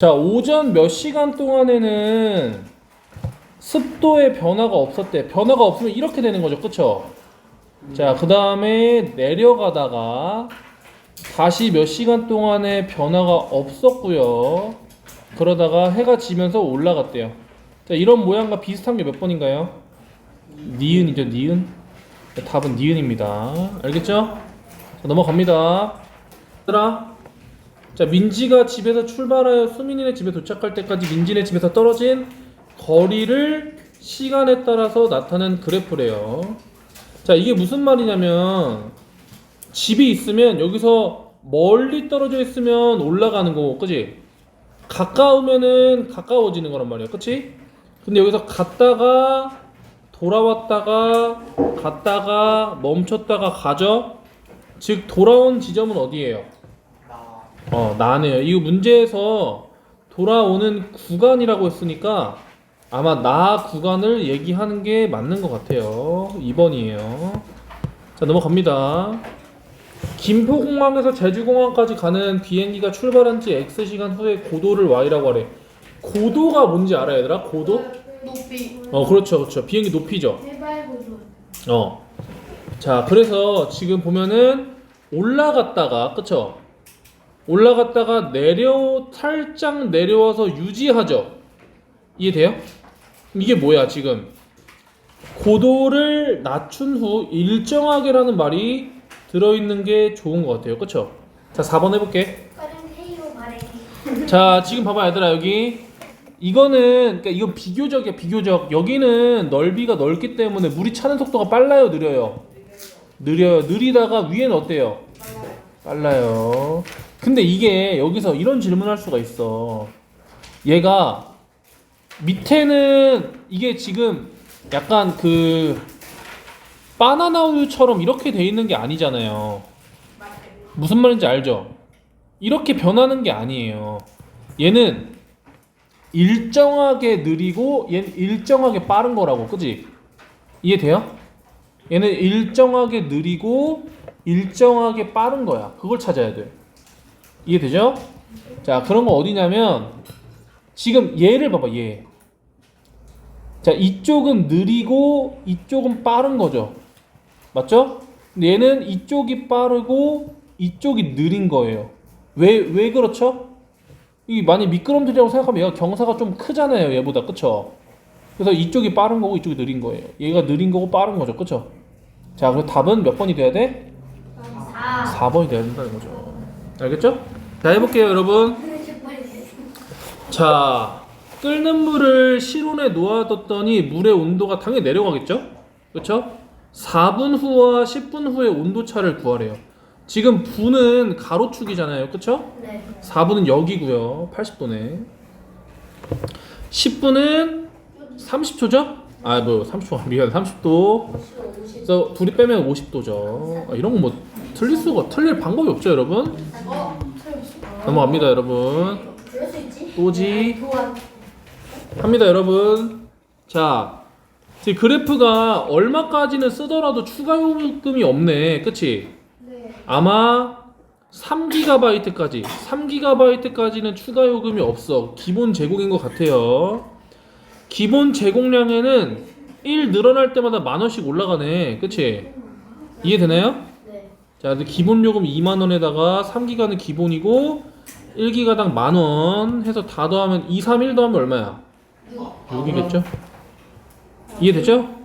자, 오전 몇 시간 동안에는 습도의 변화가 없었대. 변화가 없으면 이렇게 되는 거죠. 그쵸? 자, 그 다음에 내려가다가 다시 몇 시간 동안에 변화가 없었고요. 그러다가 해가 지면서 올라갔대요. 자, 이런 모양과 비슷한 게 몇 번인가요? 니은이죠, 니은. 자, 답은 니은입니다. 알겠죠? 자, 넘어갑니다. 얘들아, 자, 민지가 집에서 출발하여 수민이네 집에 도착할 때까지 민지네 집에서 떨어진 거리를 시간에 따라서 나타낸 그래프래요. 자, 이게 무슨 말이냐면 집이 있으면 여기서 멀리 떨어져 있으면 올라가는 거고, 그지? 가까우면은 가까워지는 거란 말이야, 그치? 근데 여기서 갔다가 돌아왔다가 갔다가 멈췄다가 가죠? 즉 돌아온 지점은 어디예요? 어, 나네요. 이 문제에서 돌아오는 구간이라고 했으니까 아마 나 구간을 얘기하는 게 맞는 것 같아요. 2번이에요. 자, 넘어갑니다. 김포공항에서 제주공항까지 가는 비행기가 출발한 지 X시간 후에 고도를 Y라고 하래. 고도가 뭔지 알아, 얘들아? 고도? 높이 어, 그렇죠, 그렇죠. 비행기 높이죠. 해발고도 어. 자, 그래서 지금 보면은 올라갔다가, 그쵸? 올라갔다가 내려, 살짝 내려와서 유지하죠? 이해돼요? 이게 뭐야, 지금? 고도를 낮춘 후 일정하게라는 말이 들어있는 게 좋은 것 같아요. 그쵸? 자, 4번 해볼게. 자, 지금 봐봐, 얘들아, 여기. 이거는, 그러니까 이건 비교적이야, 비교적. 여기는 넓이가 넓기 때문에 물이 차는 속도가 빨라요, 느려요? 느려요. 느리다가 위에는 어때요? 빨라요. 근데 이게 여기서 이런 질문을 할 수가 있어. 얘가 밑에는 이게 지금 약간 그 바나나 우유처럼 이렇게 돼 있는 게 아니잖아요. 무슨 말인지 알죠? 이렇게 변하는 게 아니에요. 얘는 일정하게 느리고 얘는 일정하게 빠른 거라고, 그지? 이해돼요? 얘는 일정하게 느리고 일정하게 빠른 거야. 그걸 찾아야 돼. 이해되죠? 자, 그런 거 어디냐면 지금 얘를 봐봐, 얘. 자, 이쪽은 느리고 이쪽은 빠른 거죠. 맞죠? 근데 얘는 이쪽이 빠르고 이쪽이 느린 거예요. 왜, 왜 그렇죠? 이 많이 미끄럼틀이라고 생각하면 얘가 경사가 좀 크잖아요, 얘보다. 그쵸? 그래서 이쪽이 빠른 거고 이쪽이 느린 거예요. 얘가 느린 거고 빠른 거죠. 그쵸? 자, 그럼 답은 몇 번이 돼야 돼? 4 4번이 돼야 된다는 거죠. 알겠죠? 자, 해볼게요, 여러분. 자, 끓는 물을 실온에 놓아뒀더니 물의 온도가 당연히 내려가겠죠? 그렇죠? 4분 후와 10분 후의 온도 차를 구하래요. 지금 분은 가로축이잖아요. 그렇죠? 네 4분은 여기고요. 80도네. 10분은 30초죠? 아, 뭐 30초 미안. 30도. 그래서 둘이 빼면 50도죠. 아, 이런 거뭐 틀릴 수가 틀릴 방법이 없죠, 여러분. 어? 넘어갑니다, 여러분. 그럴 수 있지 또지. 도안 합니다, 여러분. 자, 지금 그래프가 얼마까지는 쓰더라도 추가 요금이 없네. 그치? 네 아마 3GB까지, 3GB까지는 추가 요금이 없어. 기본 제공인 것 같아요. 기본 제공량에는 1 늘어날 때마다 만 원씩 올라가네. 그치? 이해되나요? 네 자, 기본 요금 2만 원에다가 3기가는 기본이고 1기가당 만 원 해서 다 더하면 2, 3, 1 더하면 얼마야? 6이겠죠? 이해됐죠?